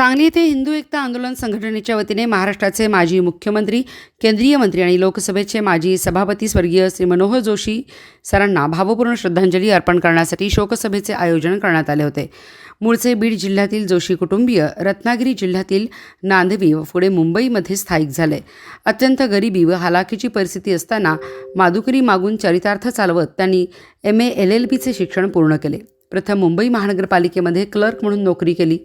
सांगली येथे हिंदू एकता आंदोलन संघटनेच्या वतीने महाराष्ट्राचे माजी मुख्यमंत्री केंद्रीय मंत्री आणि लोकसभेचे माजी सभापती स्वर्गीय श्री मनोहर जोशी सरांना भावपूर्ण श्रद्धांजली अर्पण करण्यासाठी शोकसभेचे आयोजन करण्यात आले होते. मूळचे बीड जिल्ह्यातील जोशी कुटुंबीय रत्नागिरी जिल्ह्यातील नांदवी व पुढे मुंबईमध्ये स्थायिक झाले. अत्यंत गरिबी व हालाखीची परिस्थिती असताना मादुकरी मागून चरितार्थ चालवत त्यांनी एम ए एल एल बीचे शिक्षण पूर्ण केले. प्रथम मुंबई महानगरपालिकेमध्ये क्लर्क म्हणून नोकरी केली.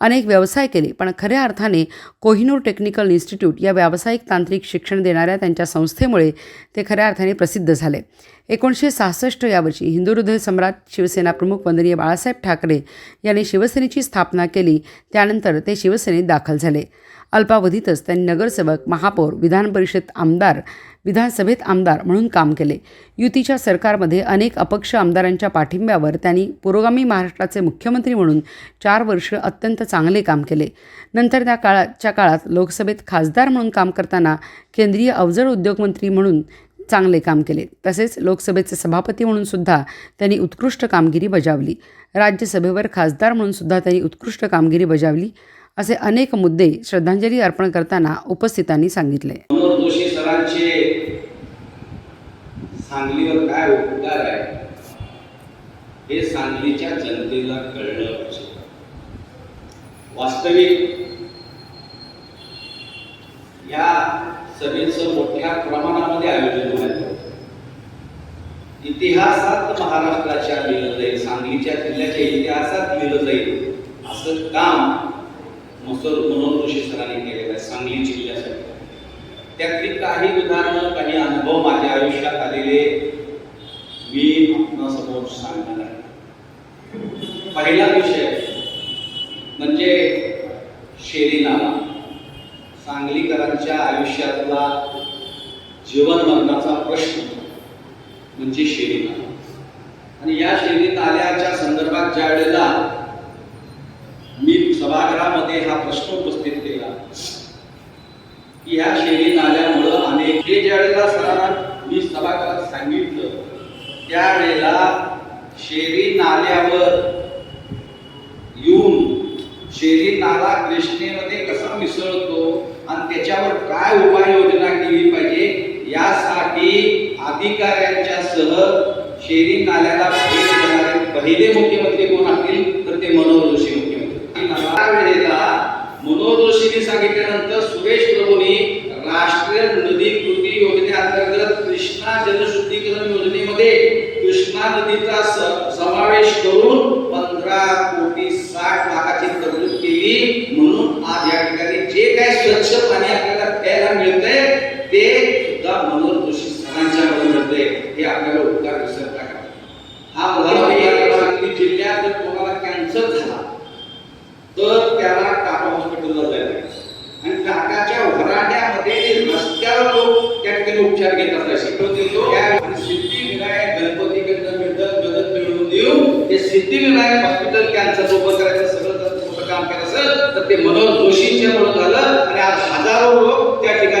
अनेक व्यवसाय केले पण खऱ्या अर्थाने कोहिनूर टेक्निकल इन्स्टिट्यूट या व्यावसायिक तांत्रिक शिक्षण देणाऱ्या त्यांच्या संस्थेमुळे ते खऱ्या अर्थाने प्रसिद्ध झाले. एकोणीसशे सहासष्ट यावर्षी हिंदू हृदय सम्राट शिवसेना प्रमुख वंदनीय बाळासाहेब ठाकरे यांनी शिवसेनेची स्थापना केली त्यानंतर ते शिवसेनेत दाखल झाले. अल्पावधीतच त्यांनी नगरसेवक महापौर विधान परिषद आमदार विधानसभेत आमदार म्हणून काम केले. युतीच्या सरकारमध्ये अनेक अपक्ष आमदारांच्या पाठिंब्यावर त्यांनी पुरोगामी महाराष्ट्राचे मुख्यमंत्री म्हणून चार वर्ष अत्यंत चांगले काम केले. नंतर त्या काळाच्या काळात लोकसभेत खासदार म्हणून काम करताना केंद्रीय अवजड उद्योगमंत्री म्हणून चांगले काम केले. तसेच लोकसभेचे सभापती म्हणून सुद्धा त्यांनी उत्कृष्ट कामगिरी बजावली. राज्यसभेवर खासदार म्हणून सुद्धा त्यांनी उत्कृष्ट कामगिरी बजावली असे अनेक मुद्दे श्रद्धांजली अर्पण करताना उपस्थितांनी सांगितले. मुलांचे सांगलीवर काय उपकार आहे हे सांगलीच्या जनतेला कळलं पाहिजे वास्तविक या सभेचं मोठ्या प्रमाणामध्ये आयोजन व्हायचं होतं. इतिहासात महाराष्ट्राच्या लिहिलं जाईल सांगलीच्या जिल्ह्याच्या इतिहासात लिहिलं जाईल असं काम मसर मनोहर जोशी सरांनी केलेलं आहे सांगली जिल्ह्यासाठी त्यातली काही उदाहरणं काही अनुभव माझ्या आयुष्यात आलेले मी आपणासमोर सांगणार आहे. पहिला विषय म्हणजे शेरीनामा. सांगलीकरांच्या आयुष्यातला जीवन मरणाचा प्रश्न म्हणजे शेरीनामा. आणि या शेरी नाल्याच्या संदर्भात ज्या वेळेला मी सभागृहामध्ये हा प्रश्न उपस्थित केला या शेरी नाल्यामुळं अनेक हे ज्या वेळेला सरांना मी सभागृहात सांगितलं त्यावेळेला शेरी नाल्यावर येऊन शेरी नाला कृष्णेमध्ये कसा मिसळतो आणि त्याच्यावर काय उपाययोजना केली पाहिजे यासाठी अधिकाऱ्यांच्या सह शेरी नाल्याला भेट देणारे पहिले मुख्यमंत्री कोण असतील तर ते मनोहर जोशी मुख्यमंत्री. त्यावेळेला मनोहर जोशींनी सांगितल्यानंतर सुरेश योजनेमध्ये कृष्णा नदीचा समावेश करून पंधरा कोटी साठ लाखाची तरतूद केली. म्हणून आज या ठिकाणी जे काही स्वच्छ पाणी आपल्याला प्यायला मिळतंय ते सुद्धा मनोहर जोशी सरांच्या मिळतंय. हे आपल्याला उपकार विसरता का हा सांगली जिल्ह्यात जर कोणाला कॅन्सर झाला तर उपचार घेत असतात. आणि सिद्धिविनायक मदत मिळवून देऊ ते सिद्धिविनायक हॉस्पिटल कॅन्सर उभं करायचं सगळं काम करायचं तर ते मनोहर जोशींच्या म्हणून झालं. आणि आज हजारो लोक त्या ठिकाणी